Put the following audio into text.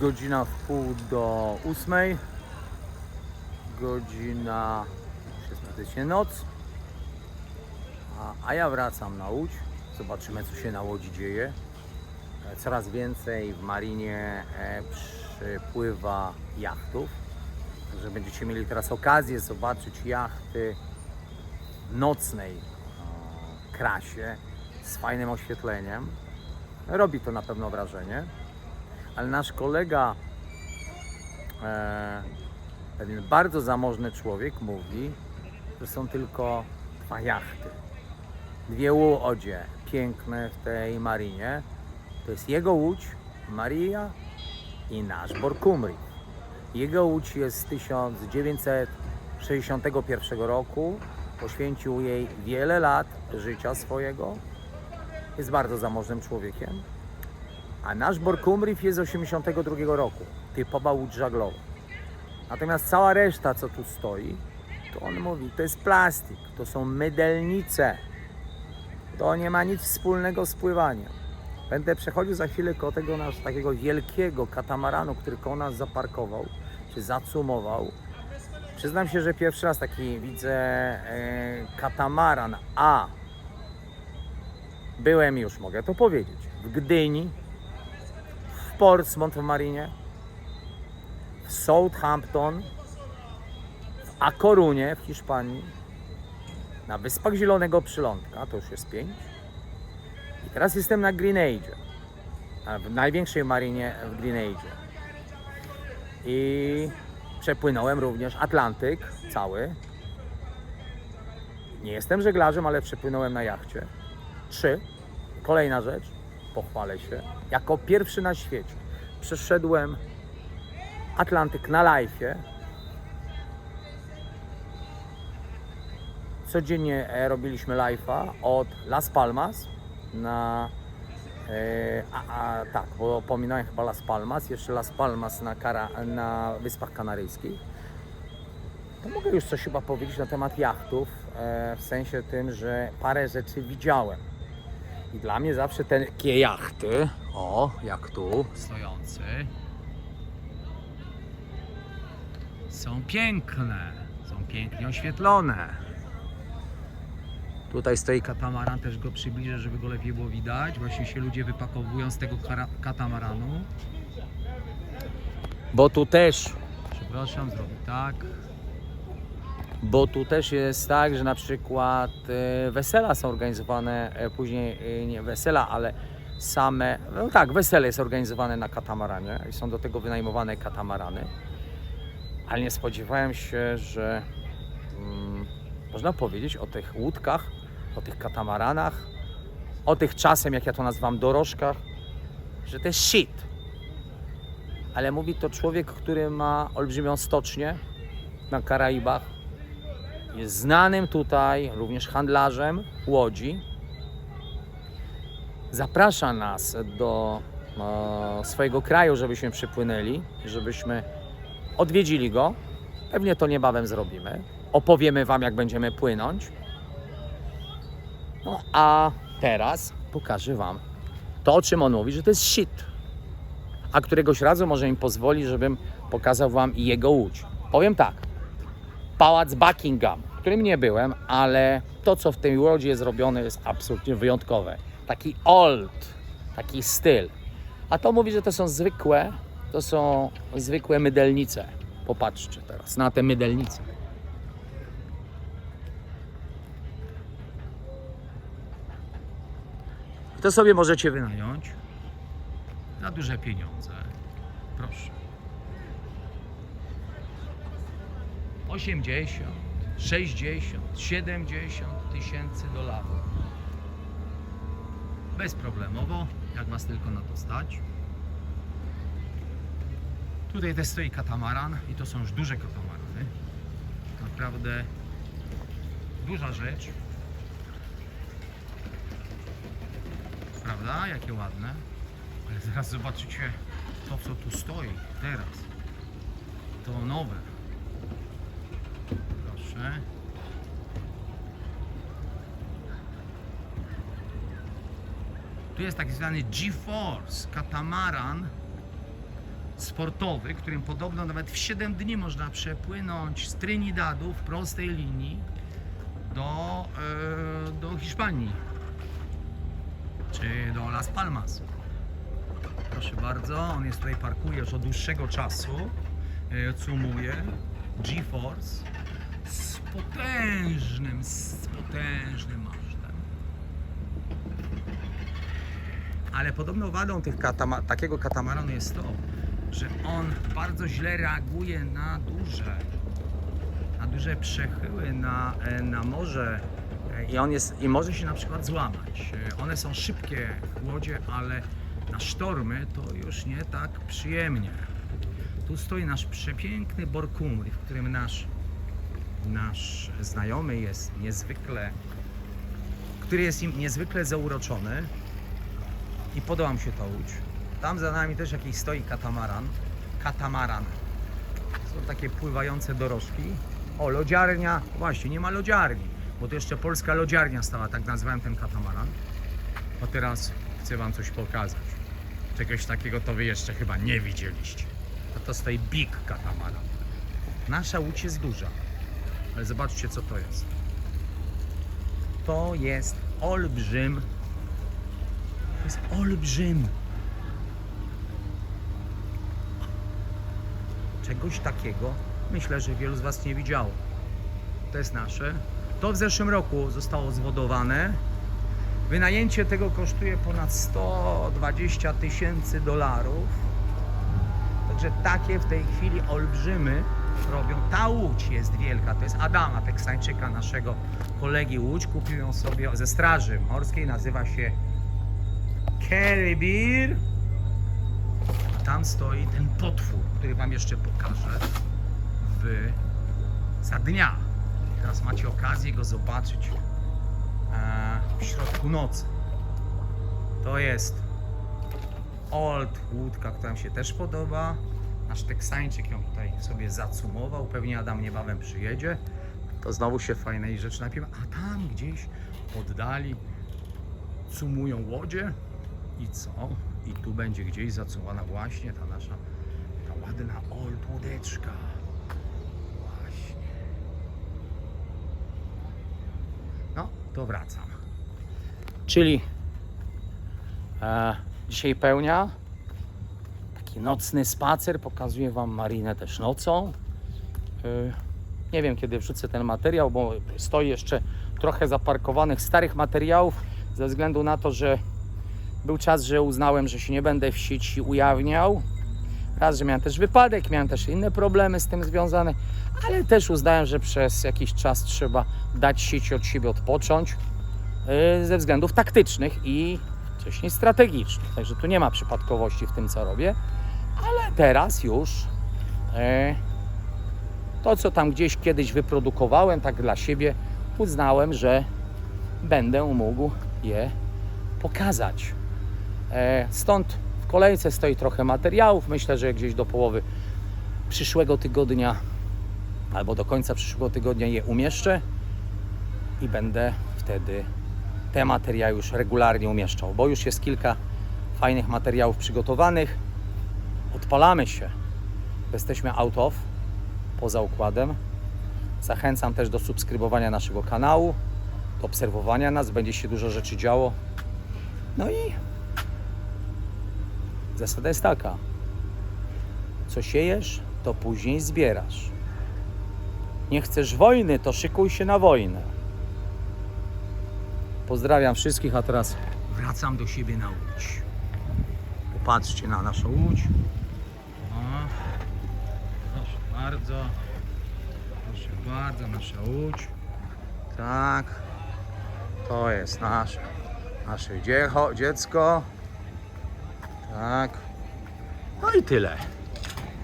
Godzina w pół do ósmej. Godzina 16 noc. A, a ja wracam na Łódź. Zobaczymy co się na Łodzi dzieje. E, Coraz więcej w marinie e, przypływa jachtów. Także będziecie mieli teraz okazję zobaczyć jachty w nocnej e, krasie z fajnym oświetleniem. Robi to na pewno wrażenie. Ale nasz kolega, e, pewien bardzo zamożny człowiek mówi, że są tylko dwa jachty. Dwie łodzie piękne w tej marinie. To jest jego łódź, Maria i nasz Borkumri. Jego łódź jest z 1961 roku. Poświęcił jej wiele lat życia swojego. Jest bardzo zamożnym człowiekiem. A nasz Borkumrif jest z 82 roku. Typowa łódź żaglowa. Natomiast cała reszta, co tu stoi, to on mówi, to jest plastik, to są mydelnice. To nie ma nic wspólnego z pływaniem. Będę przechodził za chwilę koło tego nasz takiego wielkiego katamaranu, który koło nas zaparkował, czy zacumował. Przyznam się, że pierwszy raz taki widzę e, katamaran, a byłem już, mogę to powiedzieć, w Gdyni, Portsmouth w Marinie, w Southampton, w A Corunie w Hiszpanii, na Wyspach Zielonego Przylądka, to już jest pięć. I teraz jestem na Greenage, w największej marinie w Greenage. I przepłynąłem również Atlantyk cały. Nie jestem żeglarzem, ale przepłynąłem na jachcie. Trzy. Kolejna rzecz, pochwalę się. Jako pierwszy na świecie przeszedłem Atlantyk na lajfie. Codziennie e, robiliśmy live'a od Las Palmas na e, a, a, tak, bo pominąłem chyba Las Palmas, jeszcze Las Palmas na, Kara, na Wyspach Kanaryjskich. To mogę już coś chyba powiedzieć na temat jachtów, e, w sensie tym, że parę rzeczy widziałem. I dla mnie zawsze te jachty, o, jak tu, stojący, są piękne, są pięknie oświetlone. Tutaj stoi katamaran, też go przybliżę, żeby go lepiej było widać. Właśnie się ludzie wypakowują z tego katamaranu. Bo tu też, przepraszam, zrobię tak. Bo tu też jest tak, że na przykład e, wesela są organizowane, e, później e, nie wesela, ale same, no tak, wesele jest organizowane na katamaranie i są do tego wynajmowane katamarany. Ale nie spodziewałem się, że mm, można powiedzieć o tych łódkach, o tych katamaranach, o tych czasem, jak ja to nazywam, dorożkach, że to jest shit. Ale mówi to człowiek, który ma olbrzymią stocznię na Karaibach, jest znanym tutaj również handlarzem łodzi. Zaprasza nas do e, swojego kraju, żebyśmy przypłynęli, żebyśmy odwiedzili go. Pewnie to niebawem zrobimy. Opowiemy Wam, jak będziemy płynąć. No a teraz pokażę Wam to, o czym on mówi, że to jest shit. A któregoś razu może mi pozwoli, żebym pokazał Wam jego łódź. Powiem tak. Pałac Buckingham, w którym nie byłem, ale to, co w tej łodzi jest zrobione, jest absolutnie wyjątkowe. Taki old, taki styl. A to mówi, że to są zwykłe, to są zwykłe mydelnice. Popatrzcie teraz na te mydelnice. To sobie możecie wynająć za duże pieniądze. Proszę. 80, 60, 70 tysięcy dolarów. Bezproblemowo, jak Was tylko na to stać. Tutaj też stoi katamaran i to są już duże katamarany. Naprawdę duża rzecz. Prawda? Jakie ładne. Ale zaraz zobaczycie to, co tu stoi teraz. To nowe. Proszę. Tu jest tak zwany GeForce katamaran sportowy, którym podobno nawet w 7 dni można przepłynąć z Trinidadu w prostej linii do, e, do Hiszpanii czy do Las Palmas. Proszę bardzo, on jest tutaj parkuje już od dłuższego czasu. E, Cumuje GeForce z potężnym, z potężnym Ale podobno wadą tych katama- takiego katamaranu jest to, że on bardzo źle reaguje na duże, na duże przechyły na, e, na morze E, i on jest, i może się na przykład złamać. E, One są szybkie łodzie, ale na sztormy to już nie tak przyjemnie. Tu stoi nasz przepiękny Borkumri, w którym nasz, nasz znajomy jest niezwykle, który jest im niezwykle zauroczony i podoba mi się to łódź. Tam za nami też jakiś stoi katamaran. Katamaran. Są takie pływające dorożki. O, lodziarnia. Właśnie, nie ma lodziarni, bo to jeszcze polska lodziarnia stała, tak nazwałem ten katamaran. A teraz chcę Wam coś pokazać. Czegoś takiego to Wy jeszcze chyba nie widzieliście. A to stoi Big Katamaran. Nasza łódź jest duża, ale zobaczcie co to jest. To jest olbrzym. Jest olbrzym. Czegoś takiego myślę, że wielu z Was nie widziało. To jest nasze. To w zeszłym roku zostało zwodowane. Wynajęcie tego kosztuje ponad 120 tysięcy dolarów. Także takie w tej chwili olbrzymy robią. Ta łódź jest wielka, to jest Adama, Teksańczyka, naszego kolegi łódź. Kupił ją sobie ze straży morskiej, nazywa się A tam stoi ten potwór, który Wam jeszcze pokażę w, za dnia. Teraz macie okazję go zobaczyć e, w środku nocy. To jest Old łódka, która mi się też podoba. Nasz Teksańczyk ją tutaj sobie zacumował. Pewnie Adam niebawem przyjedzie. To znowu się fajnej rzeczy napiewa. A tam gdzieś w oddali cumują łodzie. I co? I tu będzie gdzieś zacumowana właśnie ta nasza, ta ładna old łódeczka. Właśnie. No, to wracam. Czyli e, dzisiaj pełnia. Taki nocny spacer. Pokazuję Wam marinę też nocą. E, nie wiem kiedy wrzucę ten materiał, bo stoi jeszcze trochę zaparkowanych starych materiałów ze względu na to, że był czas, że uznałem, że się nie będę w sieci ujawniał. Raz, że miałem też wypadek, miałem też inne problemy z tym związane, ale też uznałem, że przez jakiś czas trzeba dać sieci od siebie odpocząć yy, ze względów taktycznych i wcześniej strategicznych. Także tu nie ma przypadkowości w tym, co robię, ale teraz już yy, to, co tam gdzieś kiedyś wyprodukowałem, tak dla siebie, uznałem, że będę mógł je pokazać. E, Stąd w kolejce stoi trochę materiałów. Myślę, że gdzieś do połowy przyszłego tygodnia albo do końca przyszłego tygodnia je umieszczę i będę wtedy te materiały już regularnie umieszczał, bo już jest kilka fajnych materiałów przygotowanych. Odpalamy się. Jesteśmy out of poza układem. Zachęcam też do subskrybowania naszego kanału, do obserwowania nas, będzie się dużo rzeczy działo. No i zasada jest taka: co siejesz, to później zbierasz. Nie chcesz wojny, to szykuj się na wojnę. Pozdrawiam wszystkich, a teraz wracam do siebie na łódź. Popatrzcie na naszą łódź. O, proszę bardzo. Proszę bardzo, nasza łódź. Tak. To jest nasze, nasze dziecko. Tak. No i tyle.